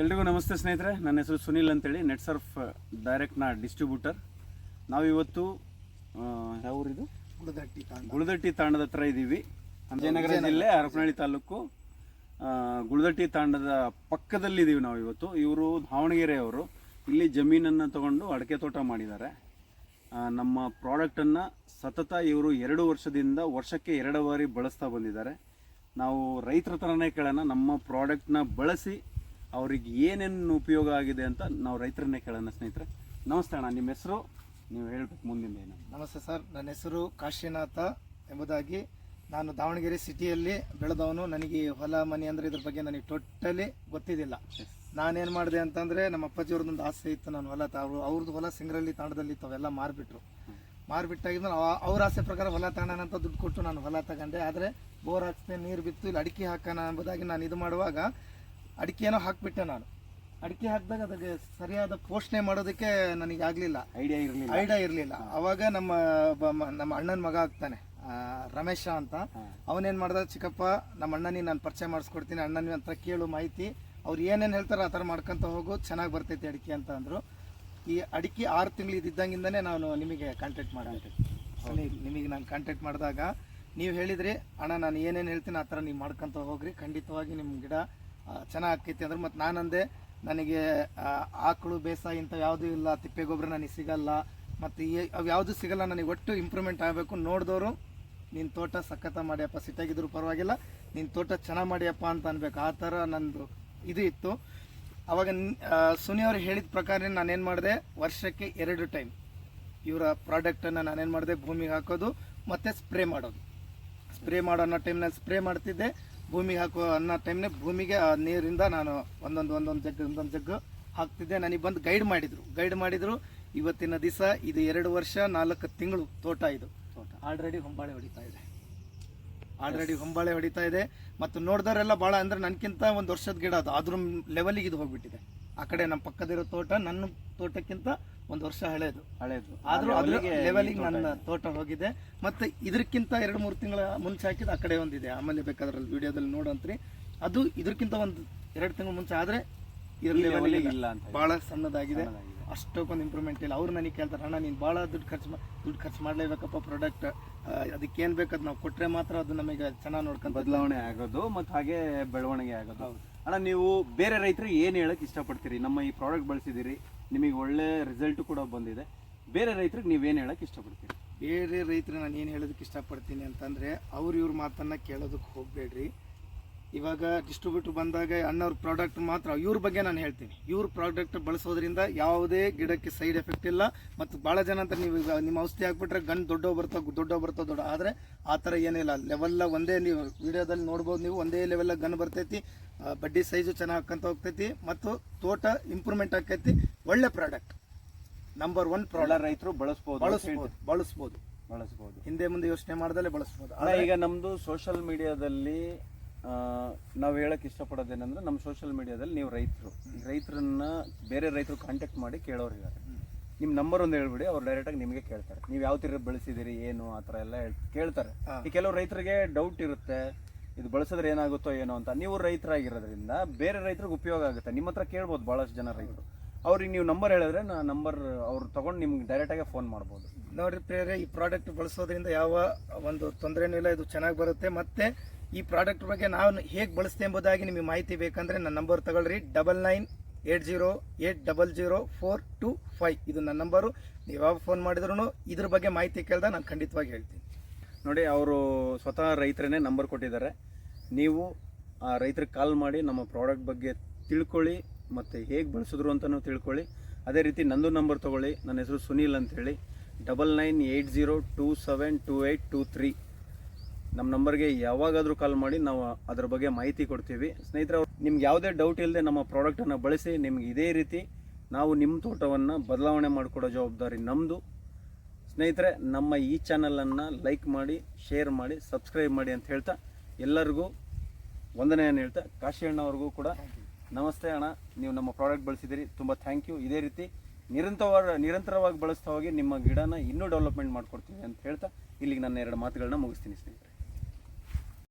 ಎಲ್ರಿಗೂ ನಮಸ್ತೆ ಸ್ನೇಹಿತರೆ. ನನ್ನ ಹೆಸರು ಸುನಿಲ್ ಅಂತೇಳಿ ನೆಟ್ ಸರ್ಫ್ ಡೈರೆಕ್ಟ್ನ ಡಿಸ್ಟ್ರಿಬ್ಯೂಟರ್ ನಾವಿವತ್ತು ಯಾವೂರಿದು? ಗುಡದಟ್ಟಿ ತಾಂಡ. ಗುಳದಟ್ಟಿ ತಾಂಡದ ಹತ್ರ ಇದ್ದೀವಿ. ವಿಜಯನಗರ ಜಿಲ್ಲೆ ಹರಪನಹಳ್ಳಿ ತಾಲೂಕು. ಗುಳದಟ್ಟಿ ತಾಂಡದ ಪಕ್ಕದಲ್ಲಿದ್ದೀವಿ ನಾವು ಇವತ್ತು ಇವರು ದಾವಣಗೆರೆಯವರು. ಇಲ್ಲಿ ಜಮೀನನ್ನು ತಗೊಂಡು ಅಡಿಕೆ ತೋಟ ಮಾಡಿದ್ದಾರೆ. ನಮ್ಮ ಪ್ರಾಡಕ್ಟನ್ನು ಸತತ ಇವರು ಎರಡು ವರ್ಷದಿಂದ ವರ್ಷಕ್ಕೆ ಎರಡು ಬಾರಿ ಬಳಸ್ತಾ ಬಂದಿದ್ದಾರೆ. ನಾವು ರೈತರ ಥರನೇ ಕೇಳೋಣ. ನಮ್ಮ ಪ್ರಾಡಕ್ಟ್ನ ಬಳಸಿ ಅವ್ರಿಗೆ ಏನೇನು ಉಪಯೋಗ ಆಗಿದೆ ಅಂತ ನಾವು ರೈತರನ್ನೇ ಕೇಳೋಣ ಸ್ನೇಹಿತರೆ. ನಮಸ್ತೆ ಅಣ್ಣ ನಿಮ್ಮ ಹೆಸರು? ನೀವು ಹೇಳ್ಬೇಕು ಮುಂದಿನ ಏನು ನಮಸ್ತೆ ಸರ್ ನನ್ನ ಹೆಸರು ಕಾಶಿನಾಥ ಎಂಬುದಾಗಿ ನಾನು ದಾವಣಗೆರೆ ಸಿಟಿಯಲ್ಲಿ ಬೆಳೆದವನು. ನನಗೆ ಹೊಲ ಮನೆ ಅಂದರೆ ಇದ್ರ ಬಗ್ಗೆ ನನಗೆ ಟೋಟಲಿ ಗೊತ್ತಿದ್ದಿಲ್ಲ. ನಾನೇನು ಮಾಡಿದೆ ಅಂತಂದರೆ ನಮ್ಮ ಅಪ್ಪಾಜಿಯವ್ರದ್ದೊಂದು ಆಸೆ ಇತ್ತು ನಾನು ಹೊಲ ಅವ್ರು ಅವ್ರದ್ದು ಹೊಲ ಸಿಂಗರಲ್ಲಿ ತಾಂಡದಲ್ಲಿ ಇತ್ತು ಅವೆಲ್ಲ ಮಾರಿಬಿಟ್ರು. ಮಾರಿಬಿಟ್ಟಾಗಿದ್ದು ಅವ್ರ ಆಸೆ ಪ್ರಕಾರ ಹೊಲ ಅಂತ ದುಡ್ಡು ಕೊಟ್ಟು ನಾನು ಹೊಲ ತಗೊಂಡೆ. ಆದರೆ ಬೋರ್ ಹಾಕ್ತೇನೆ ನೀರು ಬಿತ್ತು ಇಲ್ಲಿ ಅಡಿಕೆ ಹಾಕೋಣ ಎಂಬುದಾಗಿ ನಾನು ಇದು ಮಾಡುವಾಗ ಅಡಿಕೆನೋ ಹಾಕ್ಬಿಟ್ಟೆ ನಾನು. ಅಡಿಕೆ ಹಾಕಿದಾಗ ಅದಕ್ಕೆ ಸರಿಯಾದ ಪೋಷಣೆ ಮಾಡೋದಕ್ಕೆ ನನಗೆ ಆಗಲಿಲ್ಲ. ಐಡಿಯಾ ಇರಲಿಲ್ಲ. ಐಡಿಯಾ ಇರಲಿಲ್ಲ. ಅವಾಗ ನಮ್ಮ ನಮ್ಮ ಅಣ್ಣನ ಮಗ ಆಗ್ತಾನೆ ರಮೇಶ ಅಂತ. ಅವನೇನು ಮಾಡ್ದ ಚಿಕ್ಕಪ್ಪ ನಮ್ಮ ಅಣ್ಣನಿಗೆ ನಾನು ಪರಿಚಯ ಮಾಡಿಸ್ಕೊಡ್ತೀನಿ ಅಣ್ಣನ ಅಂತ ಕೇಳು ಮಾಹಿತಿ. ಅವ್ರು ಏನೇನು ಹೇಳ್ತಾರೆ ಆ ಥರ ಮಾಡ್ಕೊಂತ ಹೋಗು ಚೆನ್ನಾಗಿ ಬರ್ತೈತಿ ಅಡಿಕೆ ಅಂತ ಅಂದರು. ಈ ಅಡಿಕೆ ಆರು ತಿಂಗಳು ಇದ್ದಂಗಿಂದನೇ ನಾನು ನಿಮಗೆ ಕಾಂಟ್ಯಾಕ್ಟ್ ಮಾಡಿದೆ. ನಿಮಗೆ ನಾನು ಕಾಂಟ್ಯಾಕ್ಟ್ ಮಾಡಿದಾಗ ನೀವು ಹೇಳಿದ್ರಿ ಅಣ್ಣ ನಾನು ಏನೇನು ಹೇಳ್ತೀನಿ ಆ ಥರ ನೀವು ಮಾಡ್ಕೊತ ಹೋಗ್ರಿ. ಖಂಡಿತವಾಗಿ ನಿಮ್ಮ ಗಿಡ ಚೆನ್ನಾಗಿ ಅಂದ್ರೆ ಮತ್ತು ನಾನಂದೆ ನನಗೆ ಆಕಳು, ಬೇಸಾಯ ಇಂಥ ಯಾವುದೂ ಇಲ್ಲ, ತಿಪ್ಪೆ ಗೊಬ್ಬರ ನನಗೆ ಸಿಗಲ್ಲ, ಮತ್ತು ಅವು ಯಾವುದೂ ಸಿಗಲ್ಲ, ನನಗೆ ಒಟ್ಟು ಇಂಪ್ರೂವ್ಮೆಂಟ್ ಆಗಬೇಕು ನೋಡಿದವರು ನಿನ್ನ ತೋಟ ಸಖತ್ತ ಮಾಡಿಯಪ್ಪ ಸಿಟ್ಟಾಗಿದ್ರು ಪರವಾಗಿಲ್ಲ ನಿನ್ನ ತೋಟ ಚೆನ್ನಾಗಿ ಮಾಡಿಯಪ್ಪ ಅಂತ ಅನ್ಬೇಕು. ಆ ಥರ ನಂದು ಇದು ಇತ್ತು. ಅವಾಗ ಸುನಿಯವರು ಹೇಳಿದ ಪ್ರಕಾರ ನಾನೇನು ಮಾಡಿದೆ, ವರ್ಷಕ್ಕೆ ಎರಡು ಟೈಮ್ ಇವರ ಪ್ರಾಡಕ್ಟನ್ನು ನಾನೇನು ಮಾಡಿದೆ, ಭೂಮಿಗೆ ಹಾಕೋದು, ಮತ್ತು ಸ್ಪ್ರೇ ಮಾಡೋದು. ಸ್ಪ್ರೇ ಮಾಡೋ ಅನ್ನೋ ಟೈಮ್ನಲ್ಲಿ ಸ್ಪ್ರೇ ಮಾಡ್ತಿದ್ದೆ. ಭೂಮಿಗೆ ಹಾಕೋ ಅನ್ನೋ ಟೈಮ್ನೇ ಭೂಮಿಗೆ ಆ ನೀರಿಂದ ನಾನು ಒಂದೊಂದು ಒಂದೊಂದು ಜಗ್ಗು ಒಂದೊಂದು ಜಗ್ಗು ಹಾಕ್ತಿದ್ದೆ. ನನಗೆ ಬಂದು ಗೈಡ್ ಮಾಡಿದರು. ಗೈಡ್ ಮಾಡಿದರು. ಇವತ್ತಿನ ದಿವಸ ಇದು ಎರಡು ವರ್ಷ ನಾಲ್ಕು ತಿಂಗಳು ತೋಟ ಇದು. ತೋಟ. ಆಲ್ರೆಡಿ ಹೊಂಬಾಳೆ ಹೊಡಿತಾ ಇದೆ. ಆಲ್ರೆಡಿ ಹೊಂಬಾಳೆ ಹೊಡಿತಾ ಇದೆ. ಮತ್ತು ನೋಡಿದವರೆಲ್ಲ ಭಾಳ ಅಂದ್ರೆ ನನಗಿಂತ ಒಂದು ವರ್ಷದ ಗಿಡ ಅದು. ಅದ್ರ ಲೆವೆಲಿಗೆ ಇದು ಹೋಗ್ಬಿಟ್ಟಿದೆ. ಆ ಕಡೆ ನಮ್ಮ ಪಕ್ಕದಿರೋ ತೋಟ ನನ್ನ ತೋಟಕ್ಕಿಂತ ಒಂದು ವರ್ಷ ಹಳೇದು. ಹಳೇದು. ಆದ್ರೂ ಅದ್ರ ಲೆವೆಲಿಂಗ್ ನನ್ನ. ತೋಟ ಹೋಗಿದೆ. ಮತ್ತೆ ಇದಕ್ಕಿಂತ ಎರಡು ಮೂರು ತಿಂಗಳ ಮುಂಚೆ ಹಾಕಿದ ಆ ಕಡೆ ಒಂದಿದೆ. ಆಮೇಲೆ ಬೇಕಾದ್ರೆ ವಿಡಿಯೋದಲ್ಲಿ ನೋಡಂತ್ರಿ. ಅದು ಇದಕ್ಕಿಂತ ಒಂದು ಎರಡು ತಿಂಗಳ ಮುಂಚೆ ಆದ್ರೆ ಇದ್ರ ಇಲ್ಲ ಅಂತ ಬಹಳ ಸಣ್ಣದಾಗಿದೆ. ಅಷ್ಟೊಂದು ಅಷ್ಟಕ್ಕೊಂದು ಇಂಪ್ರೂವ್ಮೆಂಟ್ ಇಲ್ಲ. ಅವ್ರು ನನಗೆ ಕೇಳ್ತಾರೆ ಅಣ್ಣ ನೀನು ಭಾಳ ದುಡ್ಡು ಖರ್ಚು ಮಾ ದುಡ್ಡು ಖರ್ಚು ಮಾಡಲೇಬೇಕಪ್ಪ ಪ್ರಾಡಕ್ಟ್ ಅದಕ್ಕೆ ಏನು ಬೇಕು ಅದು ನಾವು ಕೊಟ್ಟರೆ ಮಾತ್ರ ಅದು ನಮಗೆ ಚೆನ್ನಾಗಿ ನೋಡ್ಕೊಂಡು ಬದಲಾವಣೆ ಆಗೋದು ಮತ್ತು ಹಾಗೆ ಬೆಳವಣಿಗೆ ಆಗೋದು. ಅಣ್ಣ, ನೀವು ಬೇರೆ ರೈತರಿಗೆ ಏನು ಹೇಳಕ್ ಇಷ್ಟಪಡ್ತೀರಿ? ನಮ್ಮ ಈ ಪ್ರಾಡಕ್ಟ್ ಬಳಸಿದ್ದೀರಿ, ನಿಮಗೆ ಒಳ್ಳೆ ರಿಸಲ್ಟ್ ಕೂಡ ಬಂದಿದೆ. ಬೇರೆ ರೈತರಿಗೆ ನೀವೇನು ಹೇಳಕ್ಕೆ ಇಷ್ಟಪಡ್ತೀರಿ? ಬೇರೆ ರೈತರು ನಾನು ಏನು ಹೇಳೋದಕ್ಕೆ ಇಷ್ಟಪಡ್ತೀನಿ ಅಂತಂದರೆ, ಅವ್ರು ಇವ್ರ ಮಾತನ್ನು ಕೇಳೋದಕ್ಕೆ ಹೋಗಬೇಡ್ರಿ. ಇವಾಗ ಡಿಸ್ಟ್ರಿಬ್ಯೂಟರ್ ಬಂದಾಗ ಅಣ್ಣವ್ರ ಪ್ರಾಡಕ್ಟ್ ಮಾತ್ರ ಇವ್ರ ಬಗ್ಗೆ ನಾನು ಹೇಳ್ತೀನಿ. ಇವ್ರ ಪ್ರಾಡಕ್ಟ್ ಬಳಸೋದ್ರಿಂದ ಯಾವುದೇ ಗಿಡಕ್ಕೆ ಸೈಡ್ ಎಫೆಕ್ಟ್ ಇಲ್ಲ. ಮತ್ತು ಭಾಳ ಜನ ಅಂತ ನೀವು ಈಗ ನಿಮ್ಮ ಔಷಧಿ ಹಾಕ್ಬಿಟ್ರೆ ಗನ್ ದೊಡ್ಡ ಬರ್ತಾ ದೊಡ್ಡ ಬರ್ತಾ ದೊಡ್ಡ ಆದರೆ ಆ ಥರ ಏನಿಲ್ಲ. ಲೆವೆಲ್ಲ ಒಂದೇ ನೀವು ವಿಡಿಯೋದಲ್ಲಿ ನೋಡ್ಬೋದು ನೀವು ಒಂದೇ ಲೆವೆಲ್ಲ ಗನ್ ಬರ್ತೈತಿ ಬಡ್ಡಿ ಸೈಜು ಚೆನ್ನಾಗಿ ಹಾಕಂತ ಹೋಗ್ತೈತಿ ಮತ್ತು ತೋಟ ಇಂಪ್ರೂವ್ಮೆಂಟ್ ಆಕೈತಿ ಒಳ್ಳೆ ಪ್ರಾಡಕ್ಟ್ ನಂಬರ್ ಒನ್ ಪ್ರಾಡಕ್ಟ್ ರೈತರು ಬಳಸ್ಬೋದು ಬಳಸ್ಬೋದು ಬಳಸ್ಬೋದು. ಬಳಸ್ಬೋದು. ಹಿಂದೆ ಮುಂದೆ ಯೋಚನೆ ಮಾಡ್ದಲೇ ಬಳಸ್ಬೋದು. ಈಗ ನಮ್ದು ಸೋಷಲ್ ಮೀಡಿಯಾದಲ್ಲಿ ನಾವು ಹೇಳಕ್ ಇಷ್ಟಪಡೋದೇನಂದ್ರೆ ನಮ್ಮ ಸೋಷಿಯಲ್ ಮೀಡಿಯಾದಲ್ಲಿ ನೀವು ರೈತರು. ರೈತರನ್ನ ಬೇರೆ ರೈತರು ಕಾಂಟ್ಯಾಕ್ಟ್ ಮಾಡಿ ಕೇಳೋರಿದ್ದಾರೆ ನಿಮ್ಮ ನಂಬರ್ ಒಂದು ಹೇಳ್ಬಿಡಿ ಅವ್ರು ಡೈರೆಕ್ಟಾಗಿ ನಿಮಗೆ ಕೇಳ್ತಾರೆ. ನೀವು ಯಾವ ತರ ಬೆಳೆಸಿದಿರಿ ಏನು ಆ ಥರ ಎಲ್ಲ ಕೇಳ್ತಾರೆ. ಈ ಕೆಲವು ರೈತರಿಗೆ ಡೌಟ್ ಇರುತ್ತೆ ಇದು ಬಳಸಿದ್ರೆ ಏನಾಗುತ್ತೋ ಏನೋ ಅಂತ. ನೀವು ರೈತರಾಗಿರೋದ್ರಿಂದ ಬೇರೆ ರೈತರಿಗೆ ಉಪಯೋಗ ಆಗುತ್ತೆ. ನಿಮ್ಮ ಹತ್ರ ಕೇಳ್ಬೋದು ಭಾಳಷ್ಟು ಜನ ರೈತರು. ಅವ್ರಿಗೆ ನೀವು ನಂಬರ್ ಹೇಳಿದ್ರೆ ನಾ ನಂಬರ್ ಅವ್ರು ತೊಗೊಂಡು ನಿಮ್ಗೆ ಡೈರೆಕ್ಟಾಗೆ ಫೋನ್ ಮಾಡ್ಬೋದು. ನೋಡ್ರಿ ಪ್ರೇರೆ ಈ ಪ್ರಾಡಕ್ಟ್ ಬಳಸೋದ್ರಿಂದ ಯಾವ ಒಂದು ತೊಂದರೆನೂ ಇಲ್ಲ ಇದು ಚೆನ್ನಾಗಿ ಬರುತ್ತೆ. ಮತ್ತೆ ಈ ಪ್ರಾಡಕ್ಟ್ ಬಗ್ಗೆ ನಾನು ಹೇಗೆ ಬಳಸ್ತೆ ಎಂಬುದಾಗಿ ನಿಮಗೆ ಮಾಹಿತಿ ಬೇಕಂದ್ರೆ ನನ್ನ ನಂಬರ್ ತಗೊಳ್ರಿ. Double nine eight zero eight double zero four two five. ಇದು ನನ್ನ ನಂಬರು. ನೀವು ಯಾವಾಗ ಫೋನ್ ಮಾಡಿದ್ರು ಇದ್ರ ಬಗ್ಗೆ ಮಾಹಿತಿ ಕೇಳಿದಾಗ ನಾನು ಖಂಡಿತವಾಗಿ ಹೇಳ್ತೀನಿ. ನೋಡಿ, ಅವರು ಸ್ವತಃ ರೈತರನ್ನೇ ನಂಬರ್ ಕೊಟ್ಟಿದ್ದಾರೆ. ನೀವು ಆ ರೈತರಿಗೆ ಕಾಲ್ ಮಾಡಿ ನಮ್ಮ ಪ್ರಾಡಕ್ಟ್ ಬಗ್ಗೆ ತಿಳ್ಕೊಳ್ಳಿ, ಮತ್ತು ಹೇಗೆ ಬಳಸಿದ್ರು ಅಂತಲೂ ತಿಳ್ಕೊಳ್ಳಿ. ಅದೇ ರೀತಿ ನಂದು ನಂಬರ್ ತೊಗೊಳ್ಳಿ. ನನ್ನ ಹೆಸರು ಸುನೀಲ್ ಅಂತೇಳಿ. Double nine eight zero two seven two eight two three. ನಮ್ಮ ನಂಬರ್ಗೆ ಯಾವಾಗಾದರೂ ಕಾಲ್ ಮಾಡಿ ನಾವು ಅದ್ರ ಬಗ್ಗೆ ಮಾಹಿತಿ ಕೊಡ್ತೀವಿ. ಸ್ನೇಹಿತರೆ ನಿಮ್ಗೆ ಯಾವುದೇ ಡೌಟ್ ಇಲ್ಲದೆ ನಮ್ಮ ಪ್ರಾಡಕ್ಟನ್ನು ಬಳಸಿ ನಿಮ್ಗೆ ಇದೇ ರೀತಿ ನಾವು ನಿಮ್ಮ ತೋಟವನ್ನು ಬದಲಾವಣೆ ಮಾಡಿಕೊಡೋ ಜವಾಬ್ದಾರಿ ನಮ್ಮದು ಸ್ನೇಹಿತರೆ ನಮ್ಮ ಈ ಚಾನಲನ್ನು ಲೈಕ್ ಮಾಡಿ ಶೇರ್ ಮಾಡಿ ಸಬ್ಸ್ಕ್ರೈಬ್ ಮಾಡಿ ಅಂತ ಹೇಳ್ತಾ ಎಲ್ಲರಿಗೂ ವಂದನೆಯನ್ನು ಹೇಳ್ತಾ ಕಾಶಿ ಅಣ್ಣವ್ರಿಗೂ ಕೂಡ ನಮಸ್ತೆ ಅಣ್ಣ. ನೀವು ನಮ್ಮ ಪ್ರಾಡಕ್ಟ್ ಬಳಸಿದ್ದೀರಿ ತುಂಬ ಥ್ಯಾಂಕ್ ಯು ಇದೇ ರೀತಿ ನಿರಂತರವಾಗಿ ನಿರಂತರವಾಗಿ ಬಳಸ್ತಾ ಹೋಗಿ ನಿಮ್ಮ ಗಿಡನ ಇನ್ನೂ ಡೆವಲಪ್ಮೆಂಟ್ ಮಾಡ್ಕೊಡ್ತೀವಿ ಅಂತ ಹೇಳ್ತಾ ಇಲ್ಲಿಗೆ ನನ್ನ ಎರಡು ಮಾತುಗಳನ್ನ ಮುಗಿಸ್ತೀನಿ ಸ್ನೇಹಿತರೆ.